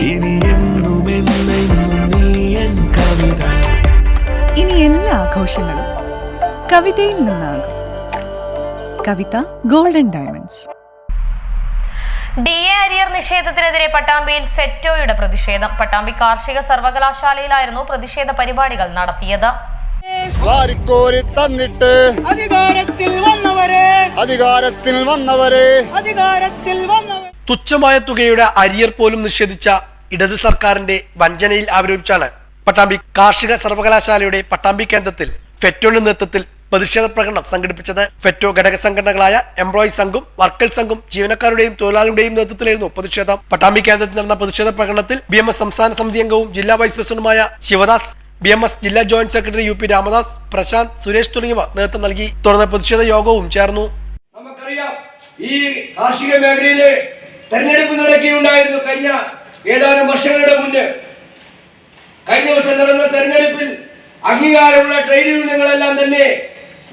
ഇനി എന്നും നീ എൻ കവിത. ഇനി എല്ലാ ആഘോഷങ്ങളും കവിതയിൽ നിന്നാകും. Kavitha Golden Diamonds D A arrear നിഷേധത്തിനെതിരെ പട്ടാമ്പിയിൽ ഫെറ്റോയുടെ പ്രതിഷേധം. പട്ടാമ്പി കാർഷിക സർവകലാശാലയിലായിരുന്നു പ്രതിഷേധ പരിപാടികൾ നടത്തിയത്. വാരിക്കോരി തന്നിട്ട് അധികാരത്തിൽ വന്നവരെ. അധികാരത്തിൽ വന്നവരെ. അധികാരത്തിൽ വന്നവരെ. തുച്ഛമായ തുകയുടെ അരിയർ പോലും നിഷേധിച്ച ഇടത് സർക്കാരിന്റെ വഞ്ചനയിൽ ആരോപിച്ചാണ് പട്ടാമ്പി കാർഷിക സർവകലാശാലയുടെ പട്ടാമ്പി കേന്ദ്രത്തിൽ ഫെറ്റോയുടെ നേതൃത്വത്തിൽ പ്രതിഷേധ പ്രകടനം സംഘടിപ്പിച്ചത്. ഫെറ്റോ ഘടക സംഘടനകളായ എംപ്ലോയി സംഘം വർക്കേഴ്സ് സംഘം ജീവനക്കാരുടെയും തൊഴിലാളികളുടെയും നേതൃത്വത്തിലായിരുന്നു പ്രതിഷേധം. പട്ടാമ്പി കേന്ദ്രത്തിൽ നടന്ന പ്രതിഷേധ പ്രകടനത്തിൽ ബി സംസ്ഥാന സമിതി അംഗവും ജില്ലാ വൈസ് പ്രസിഡന്റുമായ ശിവദാസ് ബി എം എസ് ജില്ലാ joint secretary U P Ramadas Prashanth Suresh തുടങ്ങിയവർ നേതൃത്വം നൽകി. തുടർന്ന് പ്രതിഷേധ യോഗവും ചേർന്നു. നമുക്കറിയാം ഈ കാർഷിക മേഖലയിൽ തെരഞ്ഞെടുപ്പ് നടക്കുകയുണ്ടായിരുന്നു കഴിഞ്ഞ ഏതാനും വർഷങ്ങളുടെ മുന്നേ കഴിഞ്ഞ വർഷം നടന്ന തെരഞ്ഞെടുപ്പിൽ അംഗീകാരമുള്ള ട്രേഡ് യൂണിയനുകളെല്ലാം തന്നെ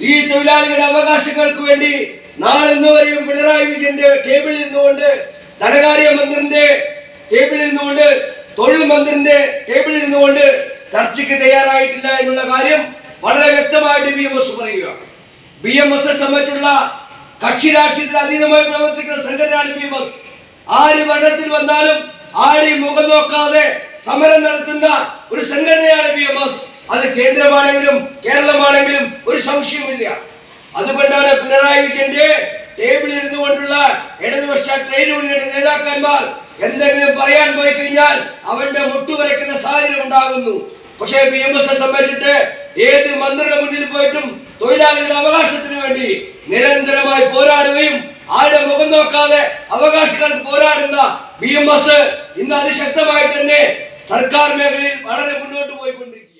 ഈ തൊഴിലാളികളുടെ അവകാശങ്ങൾക്ക് വേണ്ടി നാളെന്നുവരെയും പിണറായി വിജയന്റെ ടേബിളിൽ നിന്നുകൊണ്ട് ധനകാര്യ മന്ത്രിന്റെ ടേബിളിൽ നിന്നുകൊണ്ട് തൊഴിൽ മന്ത്രിന്റെ ടേബിളിൽ നിന്നുകൊണ്ട് ചർച്ചയ്ക്ക് തയ്യാറായിട്ടില്ല എന്നുള്ള കാര്യം വളരെ വ്യക്തമായിട്ട് ബി എം എസ് പറയുകയാണ്. ബി എം എസ് സംബന്ധിച്ചുള്ള കക്ഷി രാഷ്ട്രീയത്തിൽ അതീതമായി പ്രവർത്തിക്കുന്ന സംഘടനയാണ് ബി എം എസ്. ആര് ഭരണത്തിൽ വന്നാലും ആരെയും മുഖം നോക്കാതെ സമരം നടത്തുന്ന ഒരു സംഘടനയാണ് ബി എം എസ്. അത് കേന്ദ്രമാണെങ്കിലും കേരളമാണെങ്കിലും ഒരു സംശയമില്ല അതുകൊണ്ടാണ് പിണറായി വിജയന്റെ ടേബിളിൽ ഇരുന്നുകൊണ്ടുള്ള ഇടതുപക്ഷ ട്രെയിൻ യൂണിയന്റെ നേതാക്കന്മാർ എന്തെങ്കിലും പറയാൻ പോയി കഴിഞ്ഞാൽ അവന്റെ മുട്ടുവരയ്ക്കുന്ന സാഹചര്യം ഉണ്ടാകുന്നു. പക്ഷേ ബി എം എസ് സംബന്ധിച്ചിട്ട് ഏത് മന്ത്രിയുടെ മുന്നിൽ പോയിട്ടും തൊഴിലാളികളുടെ അവകാശത്തിന് വേണ്ടി നിരന്തരമായി പോരാടുകയും ആരുടെ മുഖം നോക്കാതെ അവകാശങ്ങൾക്ക് പോരാടുന്ന ബി എം എസ് ഇന്ന് അതിശക്തമായി തന്നെ സർക്കാർ മേഖലയിൽ വളരെ മുന്നോട്ട് പോയിക്കൊണ്ടിരിക്കുക